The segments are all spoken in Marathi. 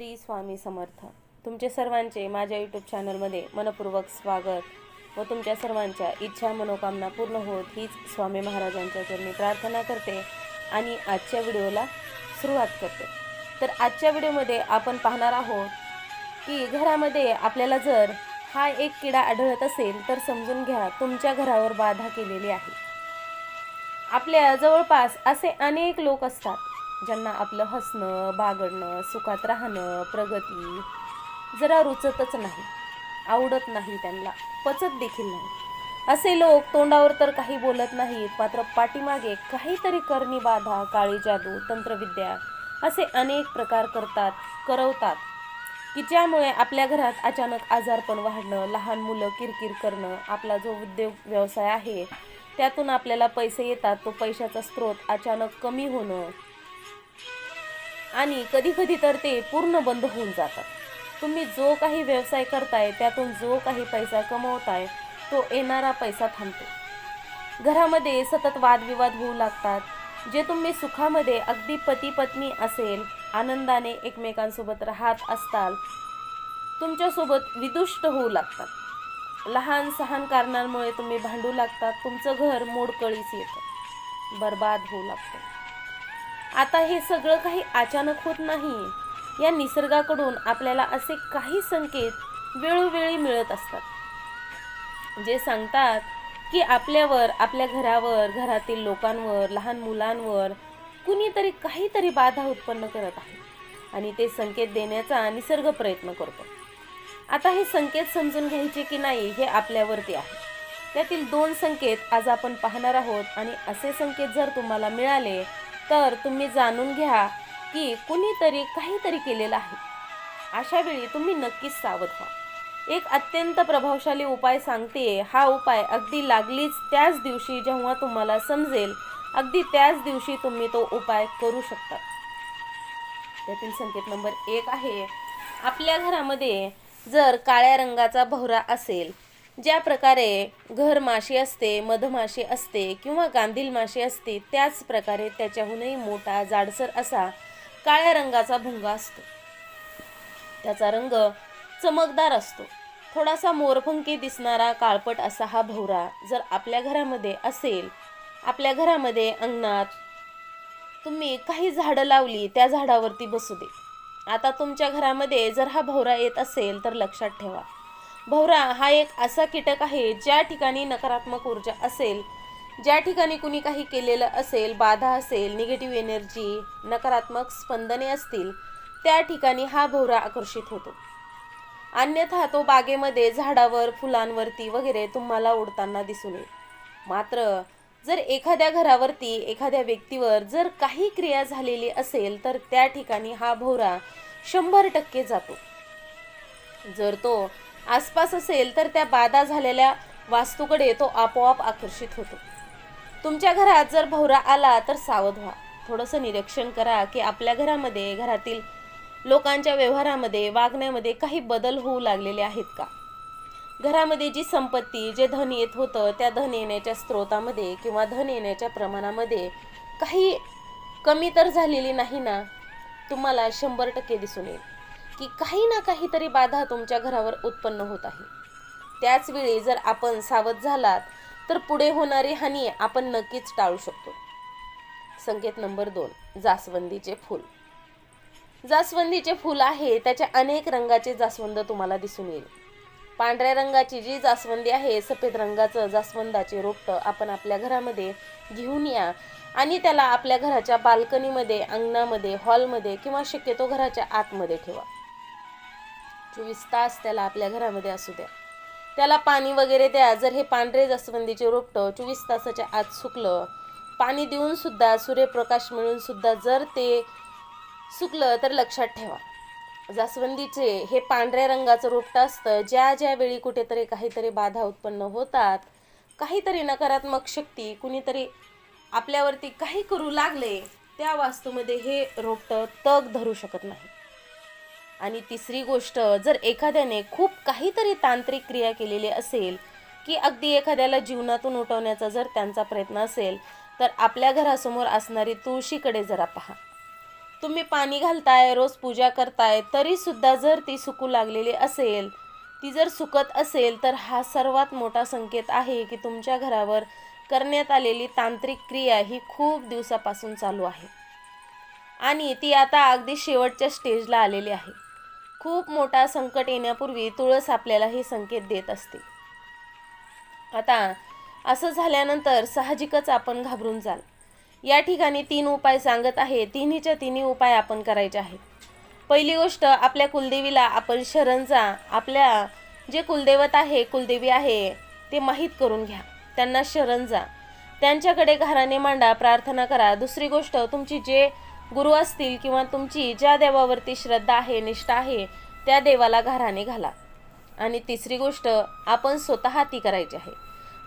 श्री स्वामी समर्थ. तुमचे सर्वांचे माझ्या यूट्यूब चॅनलमध्ये मनपूर्वक स्वागत व तुमच्या सर्वांच्या इच्छा मनोकामना पूर्ण होत हीच स्वामी महाराजांच्या चरणी प्रार्थना करते आणि आजच्या व्हिडिओला सुरुवात करते. तर आजच्या व्हिडिओमध्ये आपण पाहणार आहोत की घरामध्ये आपल्याला जर हा एक किडा आढळत असेल तर समजून घ्या तुमच्या घरावर बाधा केलेली आहे. आपल्या जवळपास असे अनेक लोक असतात. ज्यांना आपलं हसणं बागडणं सुखात राहणं प्रगती जरा रुचतच नाही. आवडत नाही त्यांना. पचत देखील नाही. असे लोक तोंडावर तर काही बोलत नाहीत मात्र पाठीमागे काहीतरी करणी बाधा काळी जादू तंत्रविद्या असे अनेक प्रकार करतात करवतात की ज्यामुळे आपल्या घरात अचानक आजारपण वाढणं लहान मुलं किरकिर करणं आपला जो उद्योग व्यवसाय आहे त्यातून आपल्याला पैसे येतात तो पैशाचा स्रोत अचानक कमी होणं आणि कधी कधी तर ते पूर्ण बंद होऊन जातात. तुम्ही जो काही व्यवसाय करताय त्यातून जो काही पैसा कमवताय तो येणारा पैसा थांबतो. घरामध्ये सतत वादविवाद होऊ लागतात. जे तुम्ही सुखामध्ये अगदी पती पत्नी असेल आनंदाने एकमेकांसोबत राहत असताल तुमच्यासोबत विदुष्ट होऊ लागतात. लहान सहान कारणांमुळे तुम्ही भांडू लागतात तुमचं घर मोडकळीस येतं. बर्बाद होऊ लागतं. आता हे सगळं काही अचानक होत नाही. या निसर्गाकडून आपल्याला असे काही संकेत वेळोवेळी मिळत असतात. जे सांगतात की आपल्यावर आपल्या घरावर घरातील लोकांवर लहान मुलांवर कुणीतरी काहीतरी बाधा उत्पन्न करत आहे आणि ते संकेत देण्याचा निसर्ग प्रयत्न करतो. आता हे संकेत समजून घ्यायचे की नाही हे आपल्यावरती आहे. त्यातील दोन संकेत आज आपण पाहणार आहोत आणि असे संकेत जर तुम्हाला मिळाले तर तुम्ही जाणून घ्या की कुणीतरी काहीतरी केलेलं आहे. अशा वेळी तुम्ही नक्कीच सावध व्हा. एक अत्यंत प्रभावशाली उपाय सांगते. हा उपाय अगदी लागलीच त्याच दिवशी जेव्हा तुम्हाला समजेल अगदी त्याच दिवशी तुम्ही तो उपाय करू शकता. त्यातील संकेत नंबर एक आहे आपल्या घरामध्ये जर काळ्या रंगाचा भवरा असेल ज्या प्रकारे घर माशी असते मधमाशी असते किंवा गांधील माशी असते त्याच प्रकारे त्याच्याहूनही मोठा जाडसर असा काळ्या रंगाचा भुंगा असतो. त्याचा रंग चमकदार असतो. थोडासा मोरपंकी दिसणारा काळपट असा हा भवरा जर आपल्या घरामध्ये असेल आपल्या घरामध्ये अंगणात तुम्ही काही झाडं लावली त्या झाडावरती बसू दे. आता तुमच्या घरामध्ये जर हा भवरा येत असेल तर लक्षात ठेवा. भवरा हा एक असा कीटक आहे ज्या ठिकाणी नकारात्मक ऊर्जा असेल ज्या ठिकाणी कुणी काही केलेलं असेल बाधा असेल निगेटिव्ह एनर्जी नकारात्मक स्पंदने असतील त्या ठिकाणी हा भवरा आकर्षित होतो. अन्यथा तो बागेमध्ये झाडावर फुलांवरती वगैरे तुम्हाला उडताना दिसून येईल. मात्र जर एखाद्या घरावरती एखाद्या व्यक्तीवर जर काही क्रिया झालेली असेल तर त्या ठिकाणी हा भोवरा शंभर टक्के जातो. जर तो आसपास असेल तर त्या बाधा झालेल्या वास्तूकडे तो आपोआप आकर्षित होतो. तुमच्या घरात जर भवरा आला तर सावध व्हा. थोडंसं निरीक्षण करा की आपल्या घरामध्ये घरातील लोकांच्या व्यवहारामध्ये वागण्यामध्ये काही बदल होऊ लागलेले आहेत का? घरामध्ये जी संपत्ती जे धन येत होतं त्या धन येण्याच्या स्रोतामध्ये किंवा धन येण्याच्या प्रमाणामध्ये काही कमी तर झालेली नाही ना? तुम्हाला शंभर टक्के दिसून येईल. की काही ना काहीतरी बाधा तुमच्या घरावर उत्पन्न होत आहे. त्याच वेळी जर आपण सावध झालात तर पुढे होणारी हानी आपण नक्कीच टाळू शकतो. संकेत नंबर दोन जास्वंदीचे फूल. जास्वंदीचे फूल आहे त्याच्या अनेक रंगाचे जास्वंद तुम्हाला दिसून येईल. पांढऱ्या रंगाची जी जास्वंदी आहे सफेद रंगाचं जास्वंदाचे रोपटं आपण आपल्या घरामध्ये घेऊन या आणि त्याला आपल्या घराच्या बाल्कनीमध्ये अंगणामध्ये हॉलमध्ये किंवा शक्यतो घराच्या आतमध्ये ठेवा. चोवीस तास त्याला आपल्या घरामध्ये असू द्या. त्याला पाणी वगैरे द्या. जर हे पांढरे जास्वंदीचे रोपटं चोवीस तासाच्या आत सुकलं पाणी देऊनसुद्धा सूर्यप्रकाश मिळूनसुद्धा जर ते सुकलं तर लक्षात ठेवा. जास्वंदीचे हे पांढऱ्या रंगाचं रोपटं असतं. ज्या ज्या वेळी कुठेतरी काहीतरी बाधा उत्पन्न होतात काहीतरी नकारात्मक शक्ती कुणीतरी आपल्यावरती काही करू लागले त्या वास्तूमध्ये हे रोपटं तग धरू शकत नाही. आणि तिसरी गोष्ट जर एखाद्याने खूप काहीतरी तांत्रिक क्रिया केलेली असेल की अगदी एखाद्याला जीवनातून उठवण्याचा जर त्यांचा प्रयत्न असेल तर आपल्या घरासमोर असणारी तुळशीकडे जरा पहा. तुम्ही पाणी घालताय रोज पूजा करताय तरीसुद्धा जर ती सुकू लागलेली असेल ती जर सुकत असेल तर हा सर्वात मोठा संकेत आहे की तुमच्या घरावर करण्यात आलेली तांत्रिक क्रिया ही खूप दिवसापासून चालू आहे. आणि ती आता अगदी शेवटच्या स्टेजला आलेली आहे. खूप मोठा संकट येण्यापूर्वी तुळस आपल्याला हे संकेत देत असते. आता असं झाल्यानंतर साहजिकच आपण घाबरून जाल. या ठिकाणी तीन उपाय सांगत आहे. तिन्हीच्या तिन्ही उपाय आपण करायचे आहेत. पहिली गोष्ट आपल्या कुलदेवीला आपण शरण जा. आपल्या जे कुलदैवत आहे कुलदेवी आहे ते माहीत करून घ्या. त्यांना शरण जा. त्यांच्याकडे घराने मांडा प्रार्थना करा. दुसरी गोष्ट तुमची जे गुरु असतील किंवा तुमची ज्या देवावरती श्रद्धा आहे निष्ठा आहे त्या देवाला घराने घाला. आणि तिसरी गोष्ट आपण स्वतः ती करायची आहे.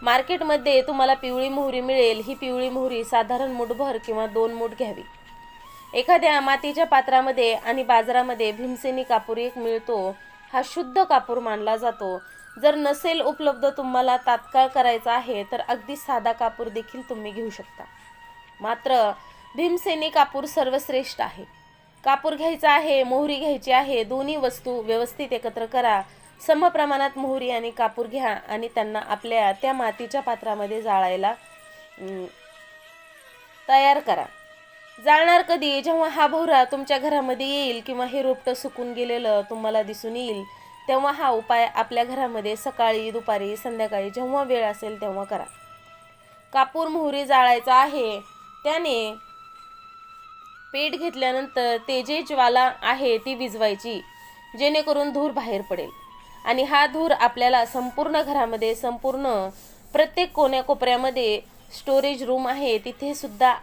मार्केटमध्ये तुम्हाला पिवळी मोहरी मिळेल ही पिवळी मोहरी साधारण मुठभर किंवा दोन मूठ घ्यावी. एखाद्या मातीच्या पात्रामध्ये आणि बाजारामध्ये भीमसेनी कापूर एक मिळतो हा शुद्ध कापूर मानला जातो. जर नसेल उपलब्ध तुम्हाला तात्काळ करायचा आहे तर अगदी साधा कापूर देखील तुम्ही घेऊ शकता. मात्र भीमसेनी कापूर सर्वश्रेष्ठ आहे. कापूर घ्यायचा आहे मोहरी घ्यायची आहे दोन्ही वस्तू व्यवस्थित एकत्र करा. समप्रमाणात मोहरी आणि कापूर घ्या आणि त्यांना आपल्या त्या मातीच्या पात्रामध्ये जाळायला तयार करा. जाळणार कधी? जेव्हा हा भोवरा तुमच्या घरामध्ये येईल किंवा हे रोपटं सुकून गेलेलं तुम्हाला दिसून येईल तेव्हा हा उपाय आपल्या घरामध्ये सकाळी दुपारी संध्याकाळी जेव्हा वेळ असेल तेव्हा करा. कापूर मोहरी जाळायचा आहे. त्याने पेट घेतल्यानंतर ते जे ज्वाला आहे ती विजवायची जेणेकरून धूर बाहेर पडेल. आणि हा धूर आपल्याला संपूर्ण घरामध्ये संपूर्ण प्रत्येक कोण्याकोपऱ्यामध्ये स्टोरेज रूम आहे तिथे सुद्धा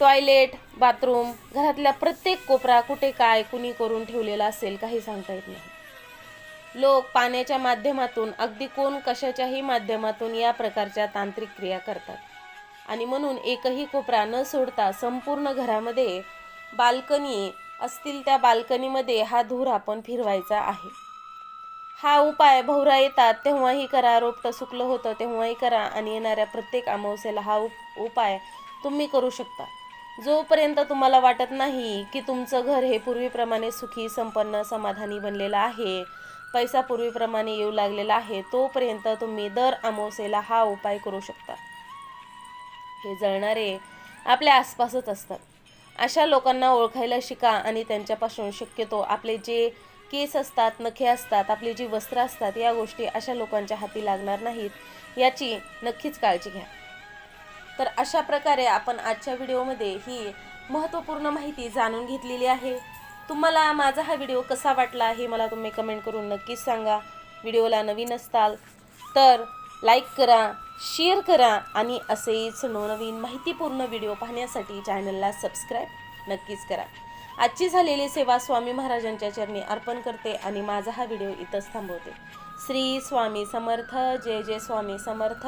टॉयलेट बाथरूम घरातल्या प्रत्येक कोपरा कुठे काय कुणी करून ठेवलेला असेल काही सांगता येत नाही. लोक पाण्याच्या माध्यमातून अगदी कोण कशाच्याही माध्यमातून या प्रकारच्या तांत्रिक क्रिया करतात. आणि म्हणून एकही कोपरा न सोडता संपूर्ण घरामध्ये बाल्कनी असतील त्या बाल्कनीमध्ये हा धूर आपण फिरवायचा आहे. हा उपाय भोवरा येतात तेव्हाही करा रोपटं सुकलं होतं तेव्हाही करा आणि येणाऱ्या प्रत्येक अमावस्येला हा उप उपाय तुम्ही करू शकता. जोपर्यंत तुम्हाला वाटत नाही की तुमचं घर हे पूर्वीप्रमाणे सुखी संपन्न समाधानी बनलेलं आहे पैसा पूर्वीप्रमाणे येऊ लागलेला आहे तोपर्यंत तुम्ही दर अमावस्येला हा उपाय करू शकता. हे जळणारे आपल्या आसपासच असतात. अशा लोकांना ओळखायला शिका आणि त्यांच्यापासून शक्यतो आपले जे केस असतात नखे असतात आपली जी वस्त्र असतात या गोष्टी अशा लोकांच्या हाती लागणार नाहीत याची नक्कीच काळजी घ्या. तर अशा प्रकारे आपण आजच्या व्हिडिओमध्ये ही महत्त्वपूर्ण माहिती जाणून घेतलेली आहे. तुम्हाला माझा हा व्हिडिओ कसा वाटला हे मला तुम्ही कमेंट करून नक्कीच सांगा. व्हिडिओला नवीन असताल तर लाईक करा शेअर करा आणि असेच नवनवीन माहितीपूर्ण व्हिडिओ पाहण्यासाठी चॅनलला सबस्क्राईब नक्कीच करा. आजची झालेली सेवा स्वामी महाराजांच्या चरणी अर्पण करते आणि माझा हा व्हिडिओ इथंच थांबवते. श्री स्वामी समर्थ जय जय स्वामी समर्थ.